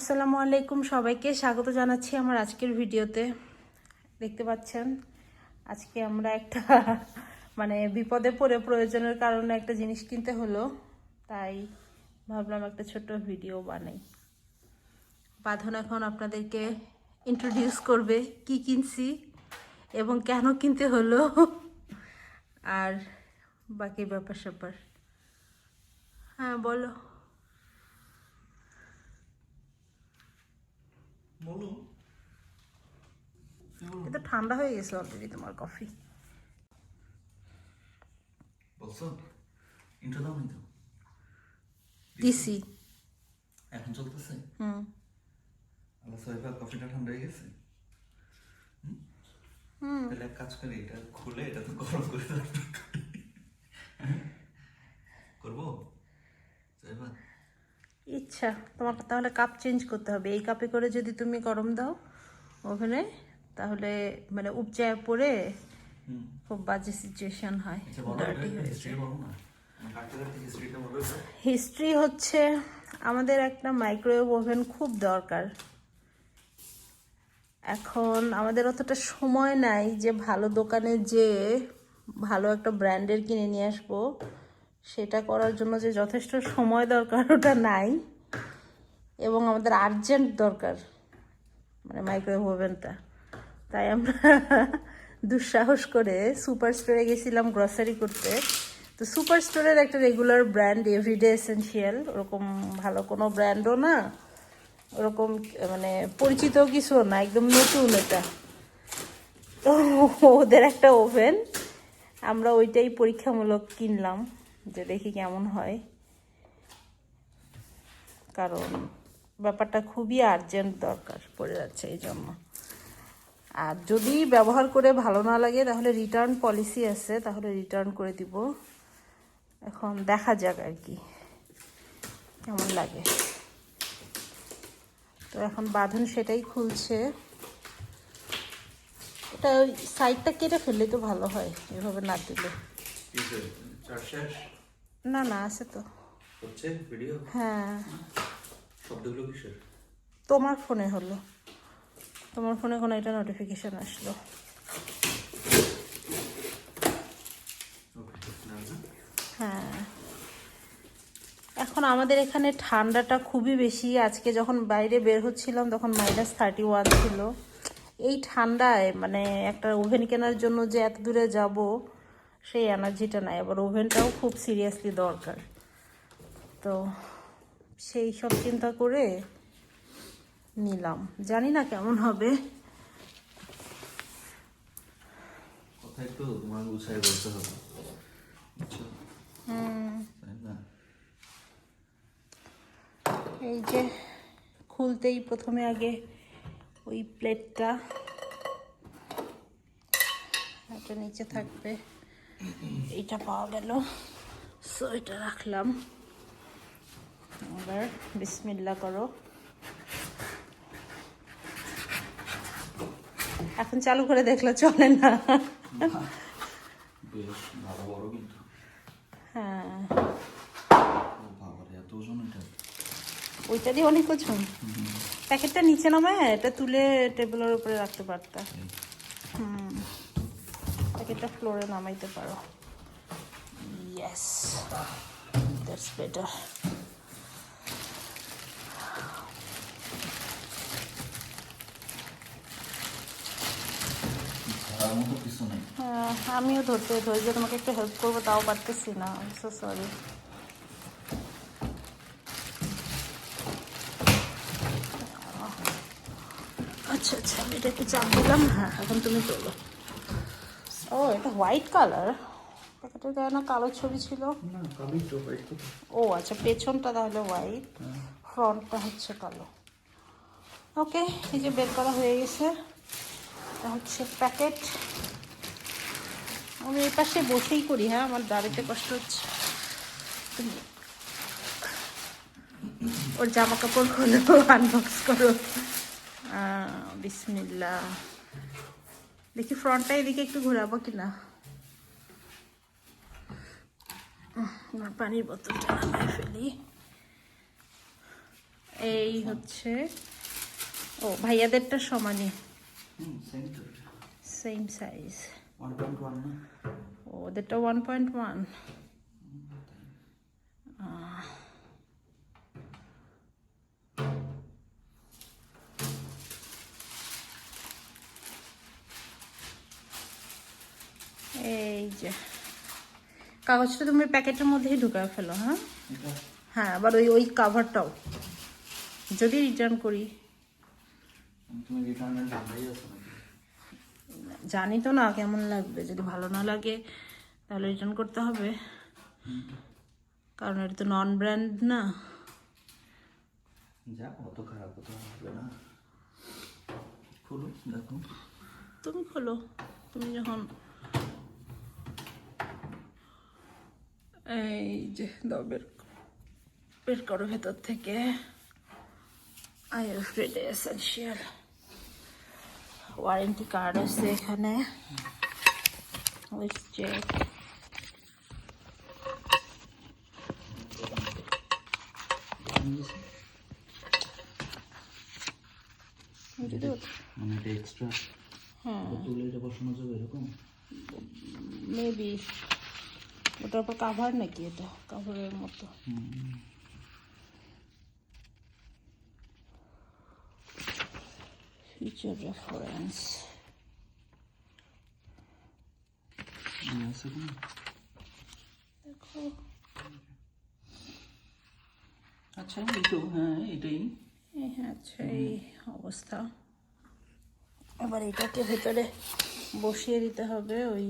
আসসালামু আলাইকুম সবাইকে। স্বাগত জানাচ্ছি আমার আজকের ভিডিওতে। দেখতে পাচ্ছেন, আজকে আমরা একটা মানে বিপদে পড়ে প্রয়োজনের কারণে একটা জিনিস কিনতে হলো। তাই ভাবলাম একটা ছোট্ট ভিডিও বানাই। বাঁধন এখন আপনাদেরকে ইন্ট্রোডিউস করবে, কি কিনছি এবং কেন কিনতে হলো আর বাকি ব্যাপার স্যাপার হ্যাঁ বলো। এটা ঠান্ডা হয়ে গেছে অলরেডি তোমার কফি বলছো? ইন্ট্রো দাও তো দিছি। এখন চলতেছে? হুম। আল্লাহ সাহেবা কফিটা ঠান্ডা হয়ে গেছে? হুম? তাহলে এক কাজ করি এটা খুলে এটা তো গরম করে তারপর করি। হ্যাঁ? করব সাহেবা ইচ্ছা তোমার তাহলে কাপ চেঞ্জ করতে হবে। এই কাপে করে যদি তুমি গরম দাও ওখানে তাহলে মানে উপচায় পড়ে খুব বাজে সিচুয়েশন হয়। আচ্ছা ডার্টি। হিস্ট্রি হচ্ছে। আমাদের একটা মাইক্রোওয়েভ ওভেন খুব দরকার। এখন আমাদের অতটা সময় নাই যে ভালো দোকানে যে ভালো একটা ব্র্যান্ডের কিনে নিয়ে আসব। সেটা করার জন্য যে যথেষ্ট সময় দরকার ওটা নাই। এবং আমাদের আর্জেন্ট দরকার। মানে মাইক্রোওয়েভ ওভেনটা। তাই আমরা দুঃসাহস করে সুপার স্টোরে গেছিলাম গ্রসারি করতে। তো সুপার স্টোরের একটা রেগুলার ব্র্যান্ড এভরিডে এসেন্সিয়াল ওরকম ভালো কোনো ব্র্যান্ডও না। ওরকম মানে পরিচিত কিছু না, একদম নতুন এটা। তো ওদের একটা ওভেন। আমরা ওইটাই পরীক্ষামূলক কিনলাম, যে দেখি কেমন হয়। কারণ ব্যাপারটা খুবই আর্জেন্ট দরকার পড়ে যাচ্ছে এই জন্য। আর যদি ব্যবহার করে ভালো না লাগে তাহলে রিটার্ন পলিসি আছে তাহলে রিটার্ন করে দিব। এখন দেখা যাক আর কি কেমন লাগে। তো এখন বাঁধন সেটাই খুলছে। এটা ওই সাইডটা কেটে ফেললে তো ভালো হয় এভাবে না দিলে। না না আছে তো। হ্যাঁ। শব্দগুলো কিসের? তোমার ফোনে হলো। তোমার ফোনে কোনো একটা নোটিফিকেশন আসলো। হ্যাঁ। এখন আমাদের এখানে ঠান্ডাটা খুবই বেশি। আজকে যখন বাইরে বের হচ্ছিলাম তখন মাইনাস থার্টি ওয়ান ছিল। এই ঠান্ডায় মানে একটা ওভেন কেনার জন্য যে এত দূরে যাব সেই এনার্জিটা নাই। আবার ওভেনটাও খুব সিরিয়াসলি দরকার। তো সেই সব চিন্তা করে নিলাম। জানি না কেমন হবে। কথা একটু তোমার গুছাই বলতে হবে। বুঝছ? তাই না? এই যে খুলতেই প্রথমে আগে ওই প্লেটটা। এটা নিচে থাকবে। এইটা পাওয়া গেল। সো এটা রাখলাম। এবার বিসমিল্লা করো। এখন চালু করে দেখলে চলে না। বেশ ভালো বড় কিন্তু। হ্যাঁ। এত ওজন এটা? ওইটা দিয়ে অনেক ওজন? প্যাকেটটা নিচে নামায় এটা তুলে টেবিলের উপরে রাখতে পারতা। হুম। প্যাকেটটা ফ্লোরে নামাইতে পারো। ইয়েস দ্যাটস বেটার ধরার মতো কিছু নেই। আমিও ধরতে ধরে যে তোমাকে একটু হেল্প করব তাও পারতেছি না সো সরি আচ্ছা আচ্ছা আমি এটা একটু চাপ দিলাম। হ্যাঁ এখন তুমি তোলো। ও এটা হোয়াইট কালার প্যাকেটের গায়ে না কালো ছবি ছিল। ও আচ্ছা পেছনটা তাহলে হোয়াইট ফ্রন্টটা হচ্ছে কালো। ওকে এই যে বের করা হয়ে গেছে। এটা হচ্ছে প্যাকেট। আমি এই পাশে বসেই করি হ্যাঁ আমার দাঁড়িতে কষ্ট হচ্ছে। ওর জামা কাপড় খোলো আনবক্স করো। বিসমিল্লা দেখি ফ্রন্টটা, এদিকে একটু ঘোরাবো কিনা। পানির বোতলটা নামায় ফেলি। এই হচ্ছে ও, ভাইয়াদেরটা সমানই হুম সেম সাইজ ও ওদেরটা ওয়ান পয়েন্ট ওয়ান এই যে। কাগজটা তুমি প্যাকেটের মধ্যেই ঢুকায় ফেলো হ্যাঁ? হ্যাঁ আবার ওই ওই কাভারটাও যদি রিটার্ন করি তুমি রিটার্নের নাম্বারই আছে নাকি জানি তো না কেমন লাগবে? যদি ভালো না লাগে তাহলে রিটার্ন করতে হবে। কারণ এটা তো নন ব্র্যান্ড না। যা অত খারাপ তো হবে না। খুলো দেখো। তুমি খোলো। তুমি যখন এই যে দাও বের বের করো ভেতর থেকে। আই ফ্রিডে এসেন্সিয়াল ওয়ারেন্টি কার্ড আছে এখানে। চেক মানে এক্সট্রা হ্যাঁ। মেবি ওটার উপর কাভার নাকি এটা? কাভারের মতো। রেফারেন্স মনে দেখো আচ্ছা এই তো হ্যাঁ এটাই। হ্যাঁ আচ্ছা এই অবস্থা। এবার এটাকে ভেতরে বসিয়ে দিতে হবে ওই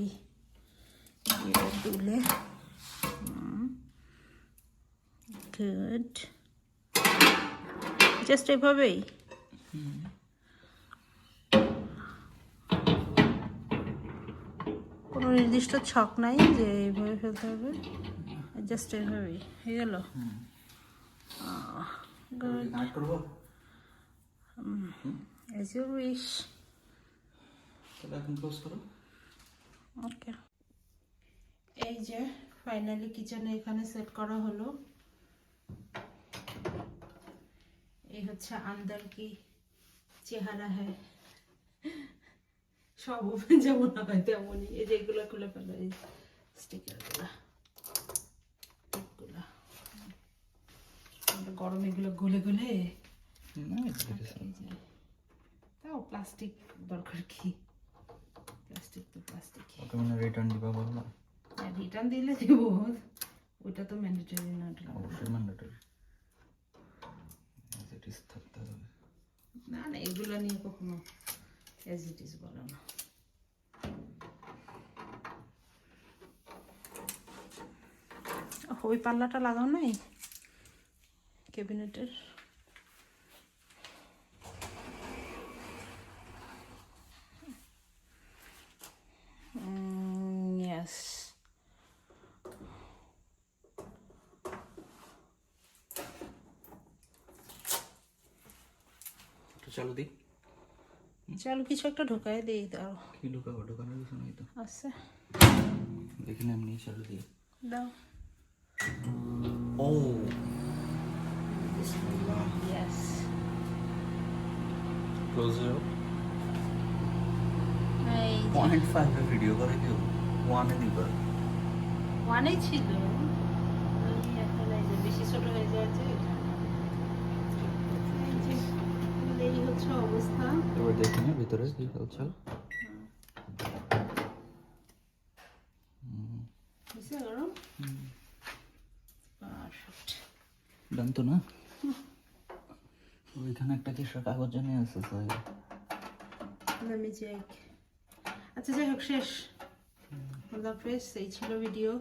দুলে। গুড জাস্ট এভাবেই? কোনো নির্দিষ্ট ছক নাই যে এইভাবে ফেলতে হবে। জাস্ট এভাবেই হয়ে গেল। As you wish. তাহলে এখন ক্লোজ করো। ওকে এই যে ফাইনালি কিচেনে এখানে সেট করা হলো। এই হচ্ছে আন্দার কি চেহারা হ্যাঁ সব ওপেন যেমন হয় তেমনই। এই যে এগুলো খুলে ফেলো এই স্টিকারগুলো এগুলো। গরম এগুলো গলে গলে তাও প্লাস্টিক দরকার কি? প্লাস্টিক তো প্লাস্টিক মানে রিটার্ন দিবা বললাম রিটার্ন দিলে দেবো। ওইটা তো ম্যান্ডেটরি না অবশ্যই ম্যান্ডেটরি না না এগুলো নিয়ে কখনো এজ ইট ইজ বলো না ওই পাল্লাটা লাগাও নাই? ক্যাবিনেটের? ইয়েস একটু চালু দিই। চলো কিছু একটা ঢোকাই দিই দাও কি ঢুকাবো ঢুকানোর কিছু নাই তো আছে দেখি না এমনি চালু দিই দাও ও ইয়েস ক্লোজ যাও এই পয়েন্ট ফাইভে ভিডিও করে কেউ ওয়ানে দিবা ওয়ানেই ছিল ওই এখন এই যে বেশি ছোট হয়ে যাচ্ছে এই যে এই হচ্ছে অবস্থা? এবার দেখি না ভিতরে কি হালচাল তো না? ওইখানে একটা কিসের কাগজ জানি আছে আচ্ছা যাই হোক শেষ। আল্লাহ হাফেজ এই ছিল ভিডিও।